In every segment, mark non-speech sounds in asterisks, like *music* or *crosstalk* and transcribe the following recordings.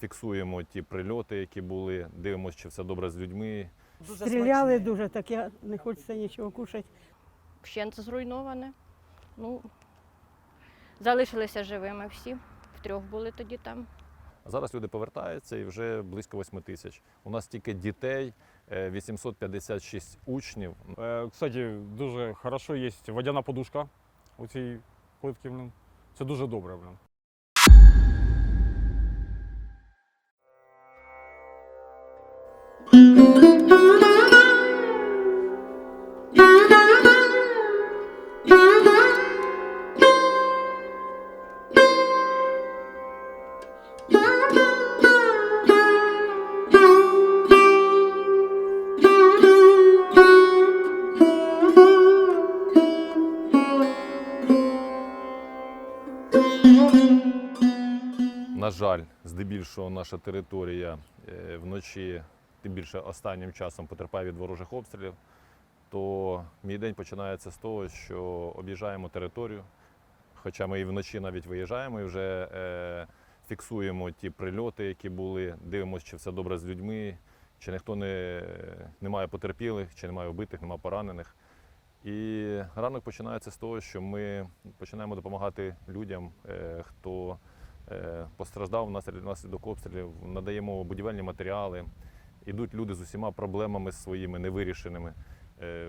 фіксуємо ті прильоти, які були, дивимося, чи все добре з людьми. Дуже Стріляли смачне. дуже, так я не хочеться нічого кушати. Вщент зруйноване. Ну, залишилися живими всі. Втрьох були тоді там. Зараз люди повертаються і вже близько 8 тисяч. У нас тільки дітей е, 856 учнів. Е, Кстати, дуже хорошо є водяна подушка у цій плитці. Блин. Це дуже добре. Блин. На жаль, здебільшого наша територія е, вночі, тим більше останнім часом потерпає від ворожих обстрілів. То мій день починається з того, що об'їжджаємо територію. Хоча ми і вночі навіть виїжджаємо і вже е, фіксуємо ті прильоти, які були, дивимося, чи все добре з людьми, чи ніхто не, немає потерпілих, чи немає вбитих, немає поранених. І ранок починається з того, що ми починаємо допомагати людям, е, хто постраждав внаслідок обстрілів, надаємо будівельні матеріали. Ідуть люди з усіма проблемами своїми невирішеними. Е,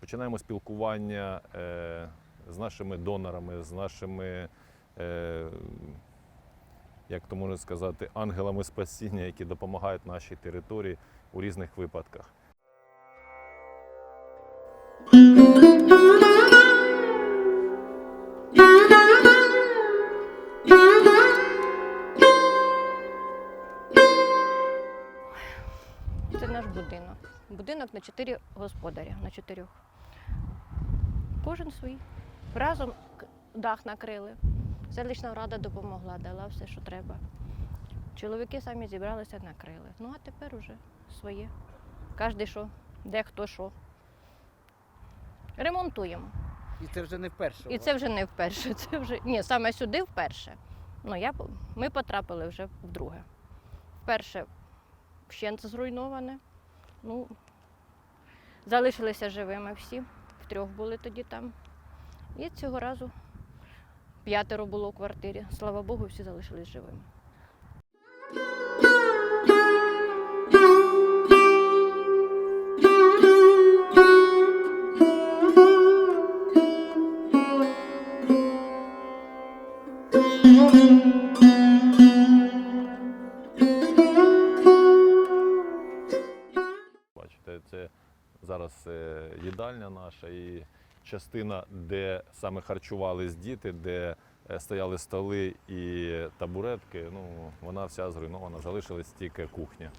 Починаємо спілкування е, з нашими донорами, з нашими, е, як то можна сказати, ангелами спасіння, які допомагають нашій території у різних випадках. На чотири господаря, на чотирьох. Кожен свій. Разом дах накрили. Селищна рада допомогла, дала все, що треба. Чоловіки самі зібралися, накрили. Ну а тепер уже своє. Кожен що, де хто що. Ремонтуємо. І це вже не вперше. І це вже не вперше. *laughs* Це вже ні, саме сюди вперше. Ну я ми потрапили вже вдруге. Вперше вщент зруйноване. Ну, залишилися живими всі. Втрьох були тоді там. І цього разу п'ятеро було у квартирі. Слава Богу, всі залишились живими. Бачите, це зараз е, їдальня наша і частина, де саме харчувались діти, де е, стояли столи і табуретки, ну вона вся зруйнована, залишилась тільки кухня.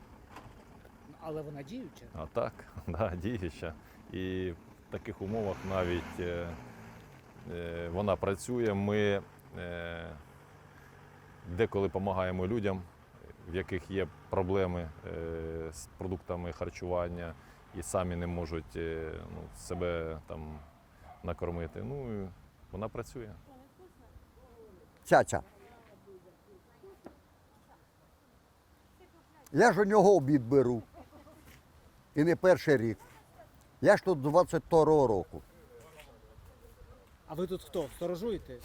Але вона діюча. А так, *laughs* да, діюча. І в таких умовах навіть е, е, вона працює. Ми е, деколи допомагаємо людям, в яких є проблеми е, з продуктами харчування і самі не можуть е, ну, себе там накормити. Ну, і вона працює. Цяця. Я ж у нього обід беру. І не перший рік. Я ж тут 22-го року. А ви тут хто? Сторожуєте?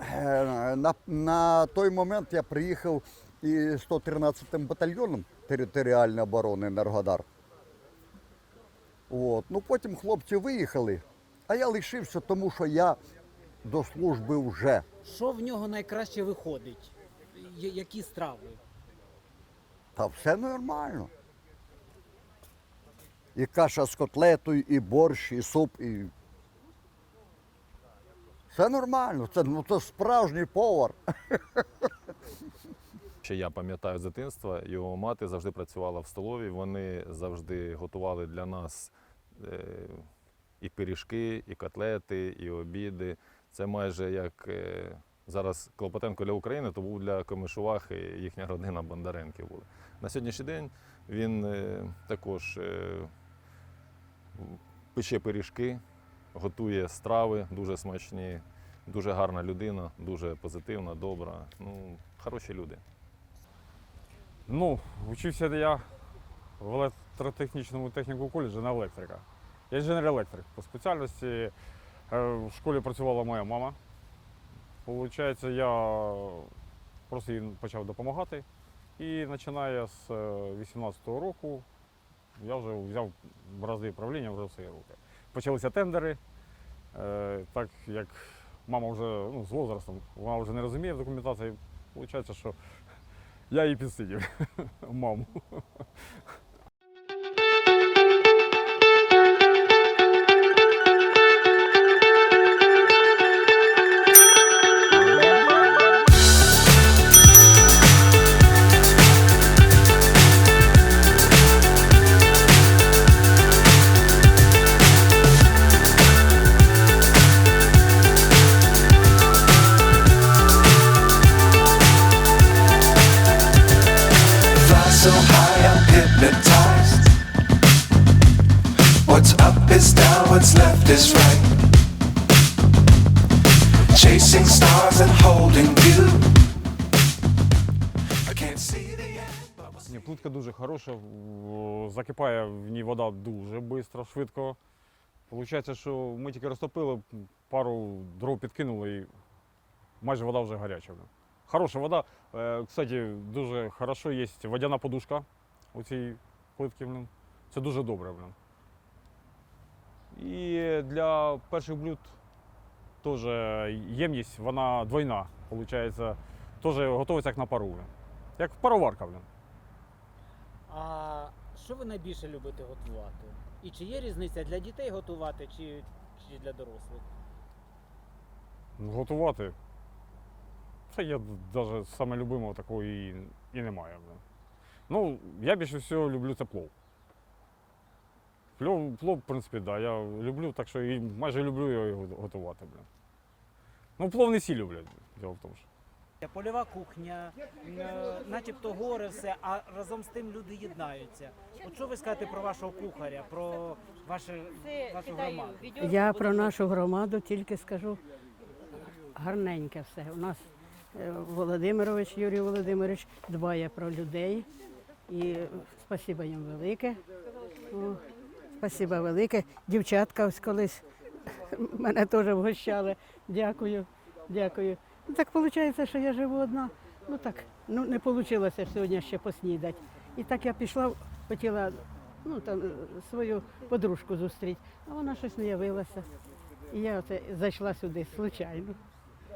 Е, На, на той момент я приїхав із 113 м батальйоном територіальної оборони Енергодар. От. Ну, потім хлопці виїхали, а я лишився, тому що я до служби вже. Що в нього найкраще виходить? Я- Які страви? Та все нормально. І каша з котлетою, і борщ, і суп, і. Все нормально. Це, ну, це справжній повар. *laughs* Ще я пам'ятаю з дитинства, його мати завжди працювала в столовій. Вони завжди готували для нас е, і пиріжки, і котлети, і обіди. Це майже як е, зараз Клопотенко для України, то був для Комишувахи їхня родина Бондаренків були. На сьогоднішній день він е, також пече пиріжки, готує страви дуже смачні, дуже гарна людина, дуже позитивна, добра. Ну, хороші люди. Ну, вчився я в електротехнічному техніку коледжі на електрика. Я інженер-електрик по спеціальності. Е, В школі працювала моя мама. Получається, я просто їй почав допомагати. І починає з 18-го року я вже взяв бразди правління вже в свої руки. Почалися тендери. Е, Так як мама вже ну, з возрастом, вона вже не розуміє в документації, виходить, що я її підсидів, *laughs* маму. Chasing stars and holding you. Плитка дуже хороша, закипає в ній вода дуже швидко, швидко. Получається, що ми тільки розтопили, пару дров підкинули і майже вода вже гаряча. Хороша вода. Е, Кстати, дуже хорошо є водяна подушка у цій плитці. Блін. Це дуже добре. Блін. І для перших блюд теж ємність, вона двойна. Получається, теж готується як на пару. Як пароварка. Блін. А що ви найбільше любите готувати? І чи є різниця для дітей готувати, чи, чи для дорослих? Готувати. Це я навіть саме любимого такого і, і немає. блін. Ну, я більше всього люблю це плов. Плов, плов, в принципі, так, да, я люблю, так що і майже люблю його готувати. Блін. Ну, плов не всі люблять, діло в тому. що. Польова кухня, е, начебто гори, все, а разом з тим люди єднаються. От що ви скажете про вашого кухаря, про ваше, вашу громаду? Я про нашу громаду тільки скажу гарненьке все. У нас е, Володимирович, Юрій Володимирович дбає про людей. І спасіба їм велике. О, спасіба велике. Дівчатка ось колись *laughs* мене теж вгощали. Дякую, дякую. Ну, так виходить, що я живу одна. Ну так, ну не вийшло сьогодні ще поснідати. І так я пішла, хотіла ну, там, свою подружку зустріти, а вона щось не явилася. І я оце зайшла сюди случайно.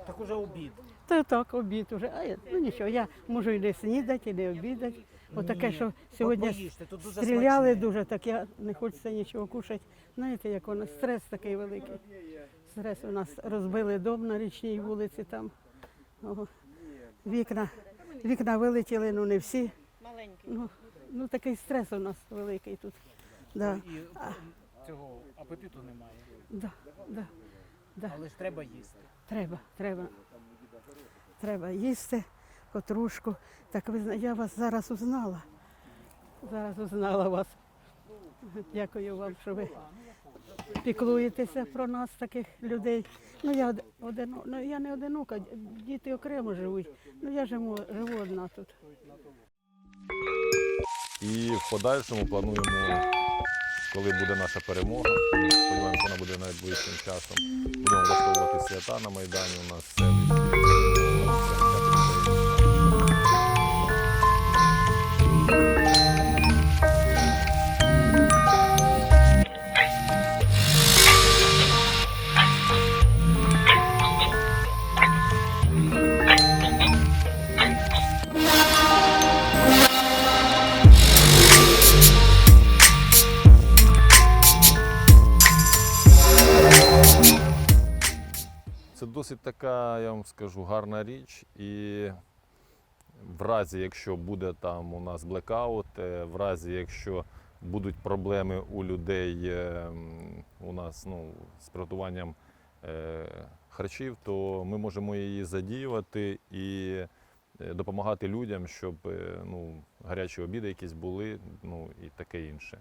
Так уже обід. Та так, обід уже. А я, ну нічого, я можу і не снідати, і не обідати. Отаке, Ні, що От сьогодні поїжте, тут дуже стріляли смачне. дуже, так я не хочеться нічого кушати. Знаєте, як воно, стрес такий великий. Стрес у нас розбили дом на річній вулиці там. Ого. Вікна, вікна вилетіли, ну не всі. Ну, ну такий стрес у нас великий тут. Да, І цього апетиту немає. да, да, да. Але ж треба їсти. Треба, треба. Треба їсти потрушку. Так ви я вас зараз узнала. Зараз узнала вас. Дякую вам, що ви піклуєтеся про нас, таких людей. Ну я од- одино, ну, я не одинока, діти окремо живуть. Ну я живу, живу одна тут. І в подальшому плануємо, коли буде наша перемога. Сподіваємося, вона буде найближчим часом. Будемо влаштовувати свята на Майдані. У нас в селищі. Досить така, я вам скажу, гарна річ. І в разі, якщо буде там у нас блекаут, е, в разі, якщо будуть проблеми у людей е, у нас ну, з приготуванням е, харчів, то ми можемо її задіювати і допомагати людям, щоб ну, гарячі обіди якісь були, ну і таке інше.